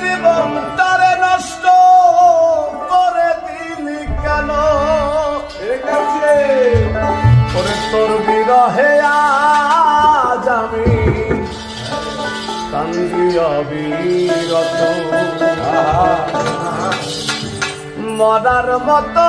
জীবনটারে নষ্ট করে দিলি কেন? ওরে তোর বিরহে আজ আমি কান্দি অবিরত মরার মতো